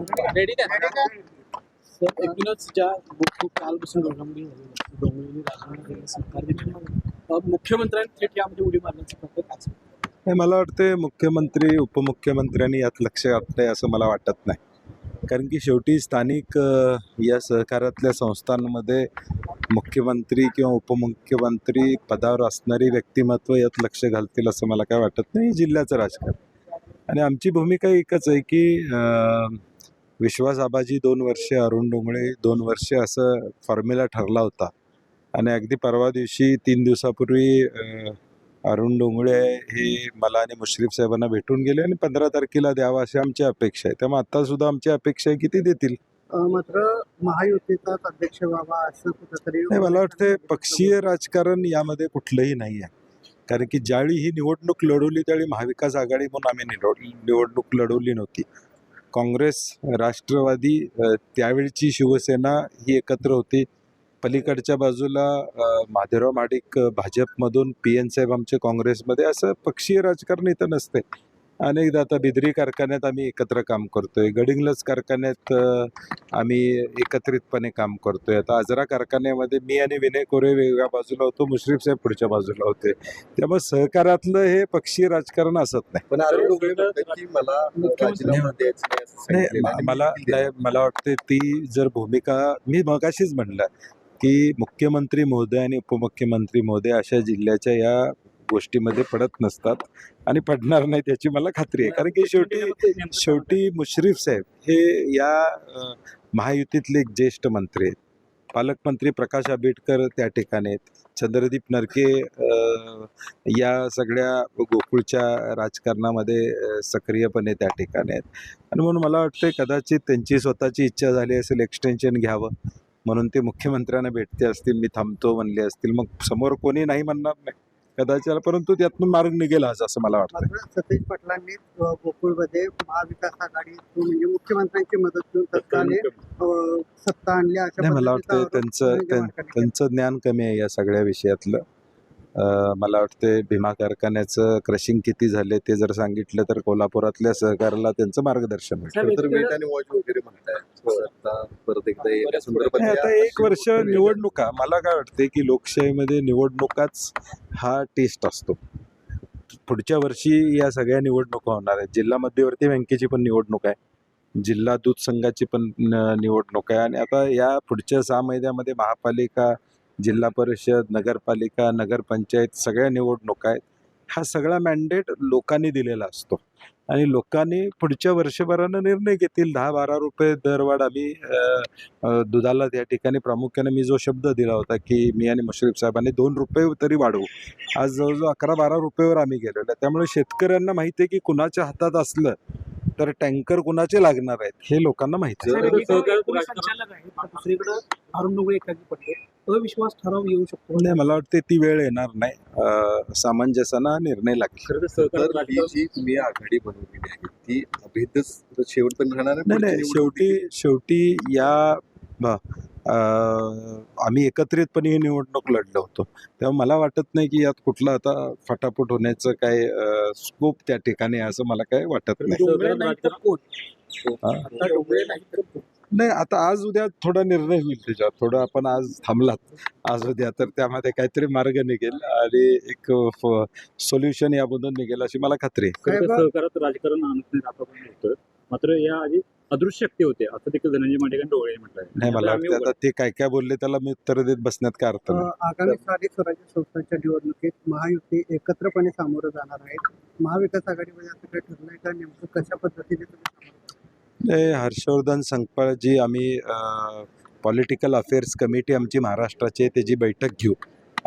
Ready sir एकूणच ज्या खूप कालपासून घडामोडी झालेल्या केला सरकार देखील मुख्यमंत्र्यांनी थेट यामध्ये उडी मारण्याचं नाही मला वाटते मुख्यमंत्री उपमुख्यमंत्र्यांनी यात लक्ष घातलंय असं मला वाटत नाही. कारण की शेवटी स्थानिक या सहकारातल्या संस्थांमध्ये मुख्यमंत्री किंवा उपमुख्यमंत्री पदावर असणारी व्यक्तिमत्व यात लक्ष घालतील असं मला काय वाटत नाही. हे जिल्ह्याचं राजकारण. आणि आमची भूमिका एकच आहे की विश्वास आबाजी दोन वर्षे अरुण डोंगळे दोन वर्षे असं फॉर्म्युला ठरला होता. आणि अगदी परवा दिवशी तीन दिवसापूर्वी अरुण डोंगळे हे मला आणि मुश्रीफ साहेबांना भेटून गेले आणि पंधरा तारखेला द्यावा अशी आमची अपेक्षा आहे. त्यामुळे आता सुद्धा आमची अपेक्षा आहे की ते देतील. मात्र महायुतीचाच अध्यक्ष व्हावा असं कुठंतरी नाही मला वाटते पक्षीय राजकारण यामध्ये कुठलंही नाही आहे. कारण की ज्यावेळी ही निवडणूक लढवली त्यावेळी महाविकास आघाडी म्हणून आम्ही निवड निवडणूक लढवली नव्हती. काँग्रेस राष्ट्रवादी त्यावेळची शिवसेना ही एकत्र होती. पलीकडच्या बाजूला माधेराव माधवराव भाजपमधून पी एन साहेब आमचे काँग्रेसमध्ये. असं पक्षीय राजकारण इथं नसते अनेकदा आता बिदरी कारखान्यात आम्ही एकत्र काम करतोय. गडिंग्लज कारखान्यात आम्ही एकत्रितपणे काम करतोय. आता आजरा कारखान्यामध्ये मी आणि विनय कोरे वेगळ्या बाजूला होतो मुश्रीफ साहेब पुढच्या बाजूला होते. त्यामुळे सहकारातलं हे पक्षीय राजकारण असत नाही. पण मला मला मला वाटते ती जर भूमिका मी मगाशीच म्हणलं की मुख्यमंत्री महोदय आणि उपमुख्यमंत्री महोदय अशा जिल्ह्याच्या या गोष्टीमध्ये पडत नसतात आणि पडणार नाही त्याची मला खात्री आहे. कारण की शेवटी शेवटी मुश्रीफ साहेब हे या महायुतीतले एक ज्येष्ठ मंत्री आहेत. पालकमंत्री प्रकाश आंबेडकर त्या ठिकाणी आहेत. चंद्रदीप नरके या सगळ्या गोकुळच्या राजकारणामध्ये सक्रियपणे त्या ठिकाणी आहेत. आणि म्हणून मला वाटतं कदाचित त्यांची स्वतःची इच्छा झाली असेल एक्सटेन्शन घ्यावं. म्हणून ते मुख्यमंत्र्यांना भेटते असतील मी थांबतो म्हणले असतील. मग समोर कोणी नाही म्हणणार नाही. कदाचित परंतु त्यातून मार्ग निघेल आज असं मला वाटतं सतीश पाटलांनी गोकुळमध्ये महाविकास आघाडी म्हणजे मुख्यमंत्र्यांची मदत घेऊन तत्काळे सत्ता आणली अशा मला वाटतं त्यांचं. त्यांचं ज्ञान कमी आहे या सगळ्या विषयातलं. मला वाटतं भीमा कारखान्याचं क्रशिंग किती झाले ते जर सांगितलं तर कोल्हापुरातल्या सहकाराला त्यांचं मार्गदर्शन आता एक वर्ष निवडणुका. मला काय वाटते की लोकशाहीमध्ये निवडणुकाच हा टेस्ट असतो. पुढच्या वर्षी या सगळ्या निवडणुका होणार आहेत. जिल्हा मध्यवर्ती बँकेची पण निवडणूक आहे. जिल्हा दूध संघाची पण न- निवडणूक आहे. आणि आता या पुढच्या सहा महिन्यामध्ये महापालिका जिल्हा परिषद नगरपालिका नगरपंचायत सगळ्या निवडणुका आहेत. हा सगळा मॅन्डेट लोकांनी दिलेला असतो आणि लोकांनी पुढच्या वर्षभरानं निर्णय घेतील दहा बारा रुपये दरवाढ आम्ही दुधाला त्या ठिकाणी प्रामुख्याने मी जो शब्द दिला होता की मी आणि मुश्रीफ साहेबांनी दोन रुपये तरी वाढवू आज जवळजवळ अकरा बारा रुपयेवर आम्ही गेलेलो आहे त्यामुळे शेतकऱ्यांना माहिती आहे की कुणाच्या हातात असलं तर टँकर कुणाचे लागणार आहेत हे लोकांना माहिती आहे अविश्वास ठराव येऊ शकतो. नाही मला वाटते ती वेळ येणार नाही. अ, सामंजस्यानं हा निर्णय लागेल. खरं तर ही जी तुम्ही आघाडी बनवलेली आहे ती अभेदच शेवटपर्यंत राहणार आहे? नाही पुढची नाही निवडणूक शेवटी शेवटी या ब- अं, आम्ही एकत्रितपणे ही निवडणूक लढलो होतो. तेव्हा मला वाटत नाही की यात कुठला आता फटाफट होण्याचं काय स्कोप त्या ठिकाणी आहे असं मला काय वाटत नाही. डोंगरे नाही तर कोण? आता डोंगरे नाही तर कोण? नाही आता आज उद्या थोडा निर्णय होईल त्याच्यावर. थोडं आपण आज थांबलात. आज उद्या तर त्यामध्ये काहीतरी मार्ग निघेल आणि एक सोल्युशन यामधून निघेल अशी मला खात्री आहे. खरं तर साहेब- सहकारात राजकारण आणत नाही आपण होतं. मात्र या आधी अदृश्य शक्ती होते. असं देखील धनंजय मांडेकर डोळे नाही मला वाटतं आता ते काय काय बोलले त्याला मी उत्तर देत बसण्यात काय अर्थ अ, आगामी स्थानिक स्वराज्य संस्थांच्या निवडणुकीत महायुती एकत्रपणे सामोरं जाणार आहे महाविकास आघाडीमध्ये असं काही ठरलंय का? नेमकं कशा पद्धतीने तुम्ही सामोरं जाणार? हे हर्षवर्धन संकपाळजी आम्ही पॉलिटिकल अफेअर्स कमिटी आमची महाराष्ट्राची आहे त्याची बैठक घेऊ.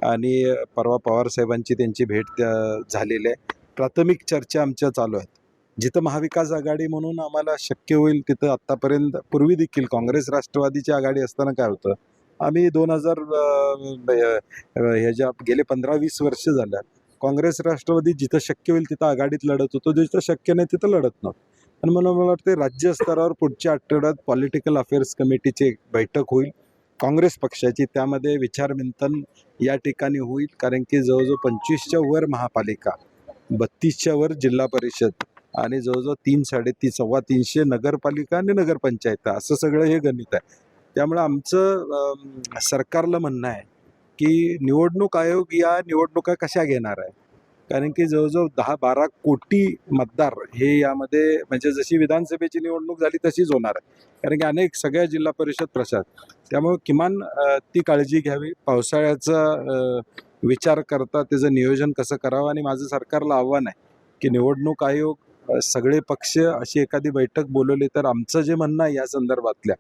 आणि परवा पवारसाहेबांची त्यांची भेट त्या झालेली आहे. प्राथमिक चर्चा आमच्या चालू आहेत. जिथं महाविकास आघाडी म्हणून आम्हाला शक्य होईल तिथं आत्तापर्यंत पूर्वी देखील काँग्रेस राष्ट्रवादीची आघाडी असताना काय होतं आम्ही दोन हजार ह्याच्या गेले पंधरा वीस वर्ष झाल्या काँग्रेस राष्ट्रवादी जिथं शक्य होईल तिथं आघाडीत लढत होतो जिथं शक्य नाही तिथं लढत नव्हतं. आणि मला मला वाटते राज्य स्तरावर पुढच्या आठवड्यात पॉलिटिकल अफेअर्स कमिटीची एक बैठक होईल. काँग्रेस पक्षाची त्यामध्ये विचारविंतन या ठिकाणी होईल कारण की जवळजवळ पंचवीसच्या वर महापालिका बत्तीसच्या वर जिल्हा परिषद आणि जवळजवळ तीन साडेतीन सव्वा तीनशे नगरपालिका आणि नगरपंचायत असं सगळं हे गणित आहे. त्यामुळे आमचं सरकारला म्हणणं आहे की निवडणूक आयोग या निवडणुका कशा घेणार आहे? कारण की जवळजवळ दहा बारा कोटी मतदार हे यामध्ये म्हणजे जशी विधानसभेची निवडणूक झाली तशीच होणार आहे. कारण की अनेक सगळ्या जिल्हा परिषद प्रशासन त्यामुळे किमान ती काळजी घ्यावी. पावसाळ्याचा विचार करता त्याचं नियोजन कसं करावं आणि माझं सरकारला आव्हान आहे की निवडणूक आयोग सगळे पक्ष अशी एखादी बैठक बोलवली तर आमचं जे म्हणणं आहे या संदर्भातल्या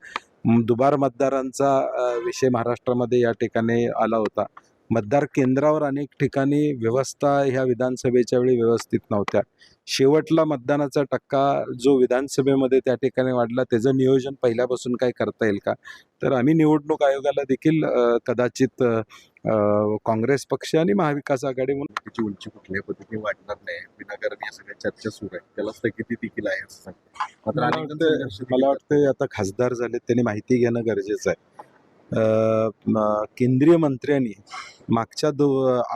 दुबार मतदारांचा विषय महाराष्ट्रामध्ये या ठिकाणी आला होता. मतदार केंद्रावर अनेक ठिकाणी व्यवस्था ह्या विधानसभेच्या वेळी व्यवस्थित नव्हत्या. शेवटला मतदानाचा टक्का जो विधानसभेमध्ये त्या ठिकाणी वाढला त्याचं नियोजन पहिल्यापासून काय करता येईल का? तर आम्ही निवडणूक आयोगाला देखील कदाचित काँग्रेस पक्ष आणि महाविकास आघाडी म्हणून त्याची उंची कुठल्याही पद्धतीने वाढणार नाही विनाकारण या सगळ्या चर्चा सुरू आहेत त्याला स्थगिती देखील आहे असं मात्र मला वाटतं आता खासदार झाले त्यांनी माहिती घेणं गरजेचं आहे. केंद्रीय मंत्र्यांनी मागच्या दो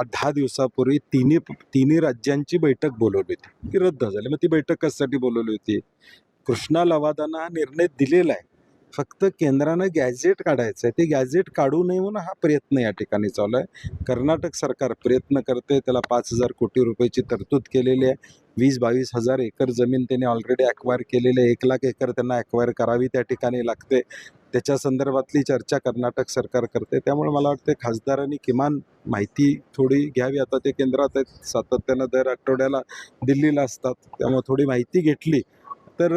दहा दिवसापूर्वी तिन्ही तिन्ही राज्यांची बैठक बोलवली होती. ती रद्द झाली. मग ती बैठक कशासाठी बोलवली होती? कृष्णा लवादानं हा निर्णय दिलेला आहे. फक्त केंद्रानं गॅझेट काढायचं आहे. ते गॅझेट काढू नये म्हणून हा प्रयत्न या ठिकाणी चालू आहे. कर्नाटक सरकार प्रयत्न करते. त्याला पाच हजार कोटी रुपयाची तरतूद केलेली आहे. वीस बावीस हजार एकर जमीन त्यांनी ऑलरेडी ॲक्वायर केलेली आहे. एक लाख एकर त्यांना ॲक्वायर करावी त्या ठिकाणी लागते. त्याच्या संदर्भातली चर्चा कर्नाटक सरकार करते. त्यामुळे मला वाटते खासदारांनी किमान माहिती थोडी घ्यावी. आता ते केंद्रात आहेत. सातत्यानं दर आठवड्याला दिल्लीला असतात. त्यामुळे थोडी माहिती घेतली. तर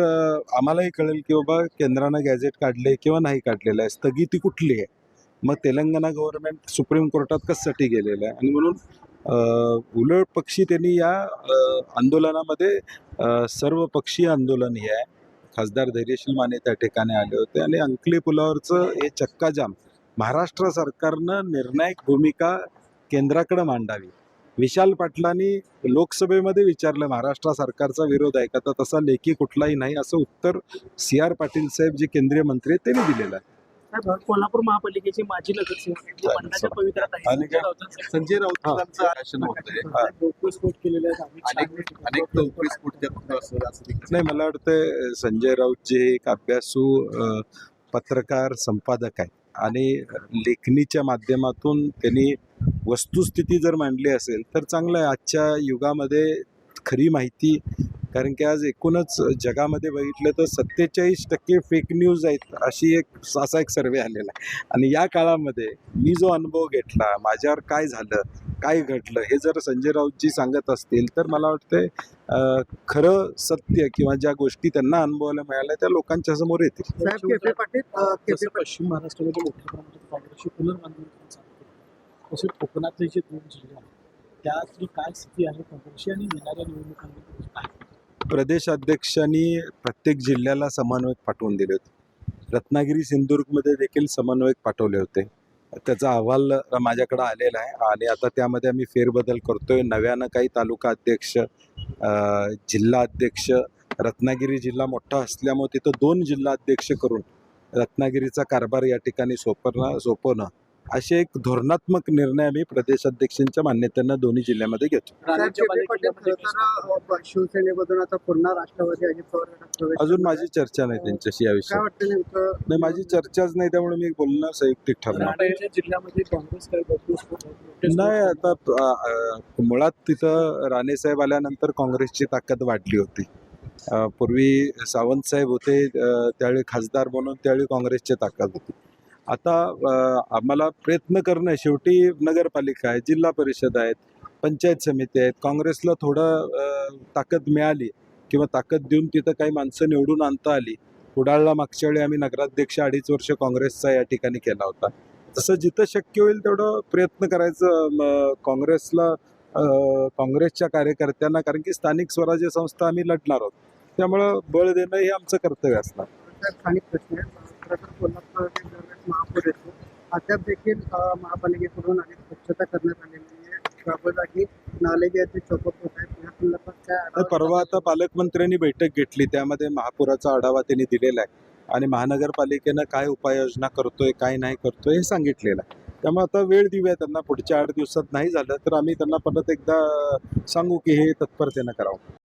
आम्हालाही कळेल की बाबा केंद्रानं गॅझेट काढले किंवा नाही काढलेलं आहे. स्थगिती कुठली आहे? मग तेलंगणा गव्हर्नमेंट सुप्रीम कोर्टात कशासाठी गेलेलं आहे? आणि म्हणून उलट पक्षी त्यांनी या आंदोलनामध्ये सर्व पक्षीय आंदोलन हे आहे. खासदार धैर्यशील माने त्या ठिकाणी आले होते आणि अंकली पुलावरचं हे चक्काजाम महाराष्ट्र सरकारनं निर्णायक भूमिका केंद्राकडे मांडावी. विशाल पाटलांनी लोकसभेमध्ये विचारलं महाराष्ट्र सरकारचा विरोध आहे का? तर तसा लेखी कुठलाही नाही असं उत्तर सी आर पाटील साहेब जे केंद्रीय मंत्री आहेत त्यांनी दिलेलं आहे. कोल्हापूर महापालिकेचे माजी नगरसेवक पवित्रात? संजय आहेत देखील नाही. मला वाटतं संजय राऊत जे एक अभ्यासू पत्रकार संपादक आहे आणि लेखणीच्या माध्यमातून त्यांनी वस्तुस्थिती जर मांडली असेल तर चांगलं आहे. आजच्या युगामध्ये खरी माहिती कारण की आज एकूणच जगामध्ये बघितलं तर सत्तेचाळीस टक्के फेक न्यूज आहेत अशी एक असा एक सर्वे आलेला आहे. आणि या काळामध्ये मी जो अनुभव घेतला माझ्यावर काय झालं काय घडलं हे जर संजय राऊतजी सांगत असतील तर मला वाटतं अ, खरं सत्य किंवा ज्या गोष्टी त्यांना अनुभवायला मिळाल्या त्या लोकांच्या समोर येतील. पश्चिम महाराष्ट्रामध्ये मोठ्या प्रमाणात काँग्रेसची पुनर्बांधणी तसे कोकणातले जे दोन जिल्हे आहेत त्यातली काय स्थिती आहे काँग्रेसची आणि येणाऱ्या निवडणुकांमध्ये काय? प्रदेशाध्यक्षांनी प्रत्येक जिल्ह्याला समन्वयक पाठवून दिले होते. रत्नागिरी सिंधुदुर्गमध्ये देखील समन्वयक पाठवले होते. त्याचा अहवाल माझ्याकडे आलेला आहे आणि आता त्यामध्ये आम्ही फेरबदल करतोय. नव्यानं काही तालुका अध्यक्ष जिल्हा अध्यक्ष रत्नागिरी जिल्हा मोठा असल्यामुळे तिथं दोन जिल्हा अध्यक्ष करून रत्नागिरीचा कारभार या ठिकाणी सोपवणं सोपवणं असे एक धोरणात्मक निर्णय आम्ही प्रदेशाध्यक्षांच्या मान्यतेनं दोन्ही जिल्ह्यामध्ये घेतो. साहेब शिवसेनेमधून आता पुन्हा राष्ट्रवादी अजून माझी चर्चा नाही त्यांच्याशी या काय विषयावर वाटतं नेमकं? नाही माझी चर्चाच नाही त्यामुळे मी बोलणं संयुक्तिक ठरणार. नाही आता मुळात तिथं राणेसाहेब आल्यानंतर काँग्रेसची ताकद वाढली होती. पूर्वी सावंत साहेब होते त्यावेळी खासदार म्हणून त्यावेळी काँग्रेसची ताकद होती. आता आम्हाला प्रयत्न करणं शेवटी नगरपालिका आहे जिल्हा परिषद आहेत पंचायत समिती आहेत काँग्रेसला थोडं ताकद मिळाली किंवा ताकद देऊन तिथं काही माणसं निवडून आणता आली. कुडाळला मागच्या वेळी आम्ही नगराध्यक्ष अडीच वर्ष काँग्रेसचा या ठिकाणी केला होता. तसं जिथं शक्य होईल तेवढं प्रयत्न करायचं काँग्रेसला काँग्रेसच्या कार्यकर्त्यांना कारण की स्थानिक स्वराज्य संस्था आम्ही लढणार आहोत. त्यामुळं बळ देणं हे आमचं कर्तव्य असणार. खरं तर कोल्हापूरमध्ये दरवेळेस महापूर येतो अद्याप देखील महापालिकेकडून अनेक स्वच्छता करण्यात आलेली आहे. जागोजागी नाले जे आहेत ते चौकट होत आहेत या संदर्भात काय परवा आता पालकमंत्र्यांनी बैठक घेतली. त्यामध्ये महापुराचा आढावा त्यांनी दिलेला आहे. आणि महानगरपालिकेनं काय उपाययोजना करतोय काय नाही करतोय हे सांगितलेलं आहे. त्यामुळे आता वेळ देऊया त्यांना. पुढच्या आठ दिवसात नाही झालं तर आम्ही त्यांना परत एकदा सांगू की हे तत्परतेनं करावं.